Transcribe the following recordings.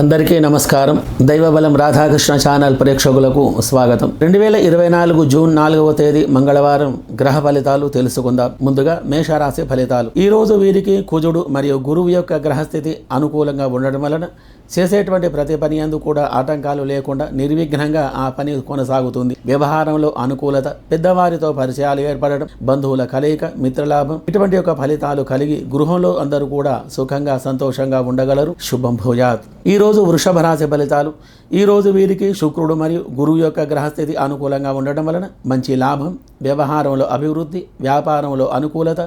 అందరికీ నమస్కారం. దైవబలం రాధాకృష్ణ ఛానల్ ప్రేక్షకులకు స్వాగతం. రెండు వేల ఇరవై నాలుగు జూన్ నాలుగవ తేదీ మంగళవారం గ్రహ ఫలితాలు తెలుసుకుందాం. ముందుగా మేషరాశి ఫలితాలు. ఈ రోజు వీరికి కుజుడు మరియు గురువు యొక్క గ్రహస్థితి అనుకూలంగా ఉండడం వలన చేసేటువంటి ప్రతి పని అందు కూడా ఆటంకాలు లేకుండా నిర్విఘ్నంగా ఆ పని కొనసాగుతుంది. వ్యవహారంలో అనుకూలత పెద్దవారితో పరిచయాలు ఏర్పడడం బంధువుల కలయిక మిత్రలాభం ఇటువంటి యొక్క ఫలితాలు కలిగి గృహంలో అందరూ కూడా సుఖంగా సంతోషంగా ఉండగలరు. శుభం భూయాత్. ఈ రోజు వృషభ రాశి ఫలితాలు. ఈ రోజు వీరికి శుక్రుడు మరియు గురువు యొక్క గ్రహస్థితి అనుకూలంగా ఉండడం వలన మంచి లాభం వ్యవహారంలో అభివృద్ధి వ్యాపారంలో అనుకూలత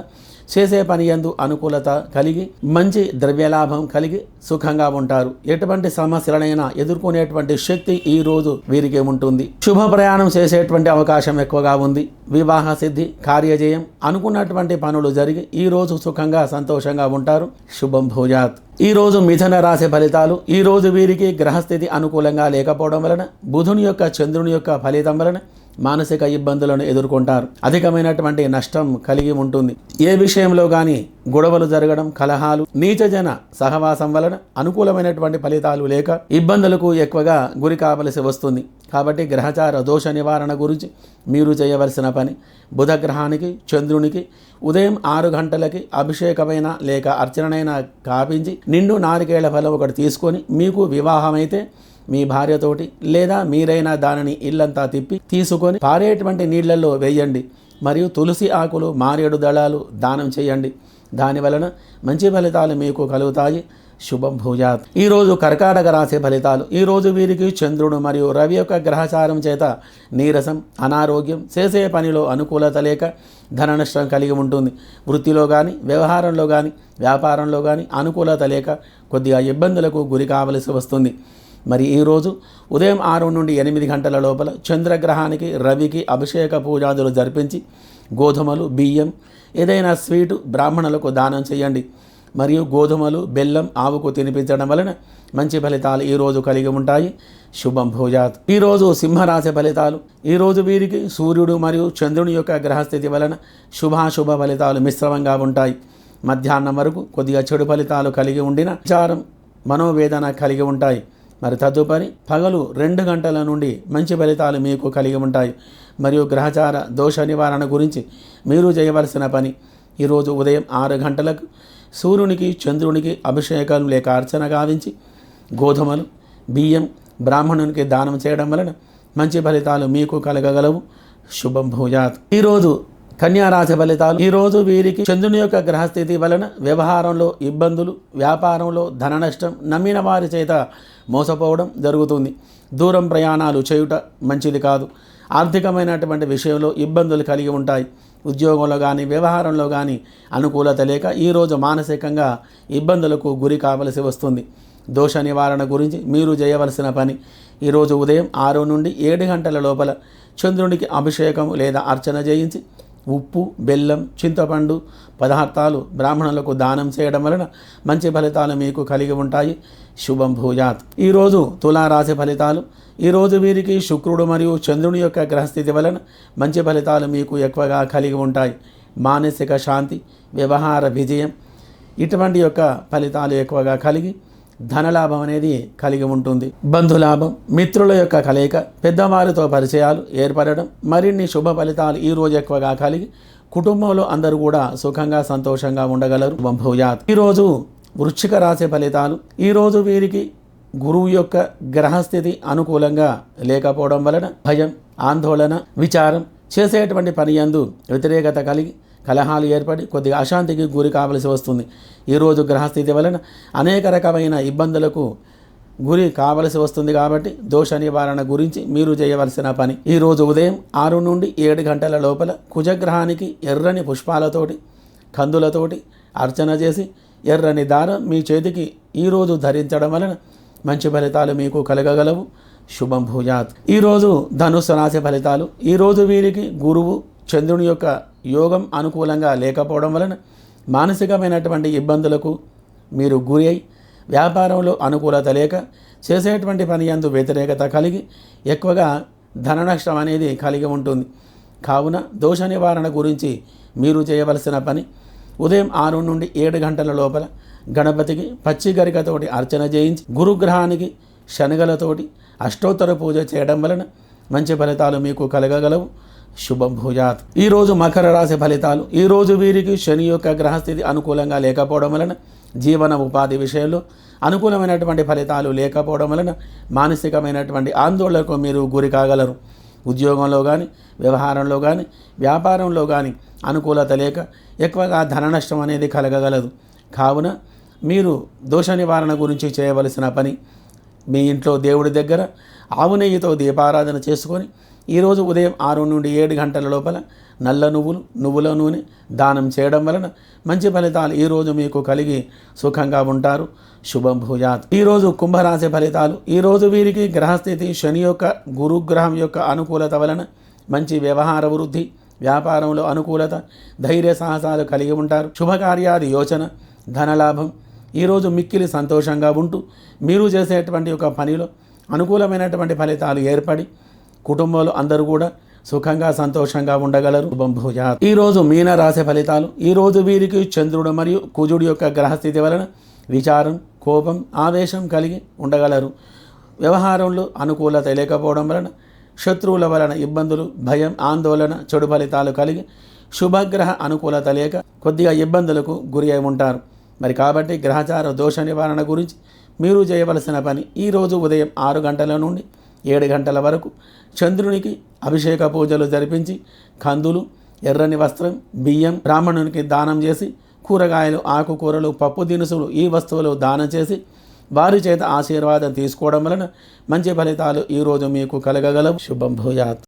చేసే పని ఎందు అనుకూలత కలిగి మంచి ద్రవ్యలాభం కలిగి సుఖంగా ఉంటారు. ఎటువంటి సమస్యలనైనా ఎదుర్కొనేటువంటి శక్తి ఈ రోజు వీరికి ఉంటుంది. శుభ ప్రయాణం చేసేటువంటి అవకాశం ఎక్కువగా ఉంది. వివాహ సిద్ధి కార్యజయం అనుకున్నటువంటి పనులు జరిగి ఈ రోజు సుఖంగా సంతోషంగా ఉంటారు. శుభం భూజాత్. ఈ రోజు మిథన రాశి ఫలితాలు ఈ రోజు వీరికి గ్రహస్థితి అనుకూలంగా లేకపోవడం వలన బుధుని యొక్క చంద్రుని యొక్క ఫలితం వలన మానసిక ఇబ్బందులను ఎదుర్కొంటారు. అధికమైనటువంటి నష్టం కలిగి ఉంటుంది. ఏ విషయంలో కానీ గొడవలు జరగడం కలహాలు నీచజన సహవాసం వలన అనుకూలమైనటువంటి ఫలితాలు లేక ఇబ్బందులకు ఎక్కువగా గురి కావలసి వస్తుంది. కాబట్టి గ్రహచార దోష నివారణ గురించి మీరు చేయవలసిన పని. బుధ గ్రహానికి చంద్రునికి ఉదయం ఆరు గంటలకి అభిషేకమైన లేక అర్చనైనా కాపించి నిండు నారికేళ్ళ ఫలం ఒకటి తీసుకొని మీకు వివాహమైతే మీ భార్యతోటి లేదా మీరైనా దానిని ఇల్లంతా తిప్పి తీసుకొని పారేటువంటి నీళ్ళలో వేయండి. మరియు తులసి ఆకులు మారేడు దళాలు దానం చేయండి. దాని వలన మంచి ఫలితాలు మీకు కలుగుతాయి. శుభం భూజాత్. ఈరోజు కర్కాటక రాశి ఫలితాలు. ఈరోజు వీరికి చంద్రుడు మరియు రవి యొక్క గ్రహచారం చేత నీరసం అనారోగ్యం చేసే పనిలో అనుకూలత లేక ధన నష్టం కలిగి ఉంటుంది. వృత్తిలో కానీ వ్యవహారంలో కానీ వ్యాపారంలో కానీ అనుకూలత లేక కొద్దిగా ఇబ్బందులకు గురి కావలసి వస్తుంది. మరి ఈరోజు ఉదయం ఆరు నుండి ఎనిమిది గంటల లోపల చంద్రగ్రహానికి రవికి అభిషేక పూజాదులు జరిపించి గోధుమలు బియ్యం ఏదైనా స్వీటు బ్రాహ్మణులకు దానం చేయండి. మరియు గోధుమలు బెల్లం ఆవుకు తినిపించడం వలన మంచి ఫలితాలు ఈరోజు కలిగి ఉంటాయి. శుభం భోజాత్. ఈరోజు సింహరాశి ఫలితాలు. ఈరోజు వీరికి సూర్యుడు మరియు చంద్రుని యొక్క గ్రహస్థితి వలన శుభాశుభ ఫలితాలు మిశ్రమంగా ఉంటాయి. మధ్యాహ్నం వరకు కొద్దిగా చెడు ఫలితాలు కలిగి ఉండిన విచారం మనోవేదన కలిగి ఉంటాయి. మరి తదుపరి పగలు రెండు గంటల నుండి మంచి ఫలితాలు మీకు కలిగి ఉంటాయి. మరియు గ్రహచార దోష నివారణ గురించి మీరు చేయవలసిన పని ఈరోజు ఉదయం ఆరు గంటలకు సూర్యునికి చంద్రునికి అభిషేకం లేక అర్చన గావించి గోధుమలు బియ్యం బ్రాహ్మణునికి దానం చేయడం వలన మంచి ఫలితాలు మీకు కలగగలవు. శుభం భూజాత్ ఈరోజు కన్యా రాశి ఫలితాలు ఈరోజు వీరికి చంద్రుని యొక్క గ్రహస్థితి వలన వ్యవహారంలో ఇబ్బందులు వ్యాపారంలో ధన నష్టం నమ్మిన వారి చేత మోసపోవడం జరుగుతుంది. దూరం ప్రయాణాలు చేయుట మంచిది కాదు. ఆర్థికమైనటువంటి విషయంలో ఇబ్బందులు కలిగి ఉంటాయి. ఉద్యోగంలో కానీ వ్యవహారంలో కానీ అనుకూలత లేక ఈరోజు మానసికంగా ఇబ్బందులకు గురి కావలసి వస్తుంది. దోష నివారణ గురించి మీరు చేయవలసిన పని. ఈరోజు ఉదయం ఆరు నుండి ఏడు గంటల లోపల చంద్రునికి అభిషేకం లేదా అర్చన చేయించి ఉప్పు బెల్లం చింతపండు పదార్థాలు బ్రాహ్మణులకు దానం చేయడం వలన మంచి ఫలితాలు మీకు కలిగి ఉంటాయి. శుభం భూజాత్. ఈరోజు తులారాశి ఫలితాలు. ఈరోజు వీరికి శుక్రుడు మరియు చంద్రుని యొక్క గ్రహస్థితి వలన మంచి ఫలితాలు మీకు ఎక్కువగా కలిగి ఉంటాయి. మానసిక శాంతి వ్యవహార విజయం ఇటువంటి యొక్క ఫలితాలు ఎక్కువగా కలిగి ధనలాభం అనేది కలిగి ఉంటుంది. బంధులాభం మిత్రుల యొక్క కలయిక పెద్దవారితో పరిచయాలు ఏర్పడడం మరిన్ని శుభ ఫలితాలు ఈ రోజు ఎక్కువగా కలిగి కుటుంబంలో అందరూ కూడా సుఖంగా సంతోషంగా ఉండగలరు. భూయాత్ ఈరోజు వృశ్చిక రాశి ఫలితాలు ఈరోజు వీరికి గురువు యొక్క గ్రహస్థితి అనుకూలంగా లేకపోవడం వలన భయం ఆందోళన విచారం చేసేటువంటి పని యందు వ్యతిరేకత కలిగి కలహాలు ఏర్పడి కొద్దిగా అశాంతికి గురి కావలసి వస్తుంది. ఈరోజు గ్రహస్థితి వలన అనేక రకమైన ఇబ్బందులకు గురి కావలసి వస్తుంది కాబట్టి దోష నివారణ గురించి మీరు చేయవలసిన పని. ఈరోజు ఉదయం ఆరు నుండి ఏడు గంటల లోపల కుజగ్రహానికి ఎర్రని పుష్పాలతోటి కందులతోటి అర్చన చేసి ఎర్రని దారం మీ చేతికి ఈరోజు ధరించడం వలన మంచి ఫలితాలు మీకు కలగగలవు. శుభం భూజాత్ ఈరోజు ధనుస్సు రాశి ఫలితాలు. ఈరోజు వీరికి గురువు చంద్రుని యొక్క యోగం అనుకూలంగా లేకపోవడం వలన మానసికమైనటువంటి ఇబ్బందులకు మీరు గురి అయి వ్యాపారంలో అనుకూలత లేక చేసేటువంటి పని యందు వ్యతిరేకత కలిగి ఎక్కువగా ధన నష్టం అనేది కలిగి ఉంటుంది. కావున దోష నివారణ గురించి మీరు చేయవలసిన పని ఉదయం ఆరు నుండి ఏడు గంటల లోపల గణపతికి పచ్చి గరికతోటి అర్చన చేయించి గురుగ్రహానికి శనగలతోటి అష్టోత్తర పూజ చేయడం వలన మంచి ఫలితాలు మీకు కలగగలవు. శుభం భూజాత్. ఈరోజు మకర రాశి ఫలితాలు ఈరోజు వీరికి శని యొక్క గ్రహస్థితి అనుకూలంగా లేకపోవడం వలన జీవన ఉపాధి విషయంలో అనుకూలమైనటువంటి ఫలితాలు లేకపోవడం వలన మానసికమైనటువంటి ఆందోళనకు మీరు గురి కాగలరు. ఉద్యోగంలో కానీ వ్యవహారంలో కానీ వ్యాపారంలో కానీ అనుకూలత లేక ఎక్కువగా ధన నష్టం అనేది కలగగలదు. కావున మీరు దోష నివారణ గురించి చేయవలసిన పని మీ ఇంట్లో దేవుడి దగ్గర ఆవు నెయ్యితో దీపారాధన చేసుకొని ఈరోజు ఉదయం ఆరు నుండి ఏడు గంటల లోపల నల్ల నువ్వులు నువ్వుల నూనె దానం చేయడం వలన మంచి ఫలితాలు ఈరోజు మీకు కలిగి సుఖంగా ఉంటారు. శుభం భూజాత్ ఈరోజు కుంభరాశి ఫలితాలు ఈరోజు వీరికి గ్రహస్థితి శని యొక్క గురుగ్రహం యొక్క అనుకూలత వలన మంచి వ్యవహార వృద్ధి వ్యాపారంలో అనుకూలత ధైర్య సాహసాలు కలిగి ఉంటారు. శుభకార్యాది యోచన ధనలాభం ఈరోజు మిక్కిలి సంతోషంగా ఉంటూ మీరు చేసేటువంటి ఒక పనిలో అనుకూలమైనటువంటి ఫలితాలు ఏర్పడి కుటుంబంలో అందరూ కూడా సుఖంగా సంతోషంగా ఉండగలరు. బంభుజా ఈరోజు మీన రాశి ఫలితాలు ఈరోజు వీరికి చంద్రుడు మరియు కుజుడు యొక్క గ్రహస్థితి వలన విచారం కోపం ఆవేశం కలిగి ఉండగలరు. వ్యవహారంలో అనుకూలత లేకపోవడం వలన శత్రువుల వలన ఇబ్బందులు భయం ఆందోళన చెడు ఫలితాలు కలిగి శుభగ్రహ అనుకూలత లేక కొద్దిగా ఇబ్బందులకు గురి అయి ఉంటారు. మరి కాబట్టి గ్రహచార దోష నివారణ గురించి మీరు చేయవలసిన పని ఈరోజు ఉదయం ఆరు గంటల నుండి ఏడు గంటల వరకు చంద్రునికి అభిషేక పూజలు జరిపించి కందులు ఎర్రని వస్త్రం బియ్యం బ్రాహ్మణునికి దానం చేసి కూరగాయలు ఆకుకూరలు పప్పు దినుసులు ఈ వస్తువులు దానం చేసి వారి చేత ఆశీర్వాదం తీసుకోవడం వలన మంచి ఫలితాలు ఈరోజు మీకు కలగగలవు. శుభం భూయాత్.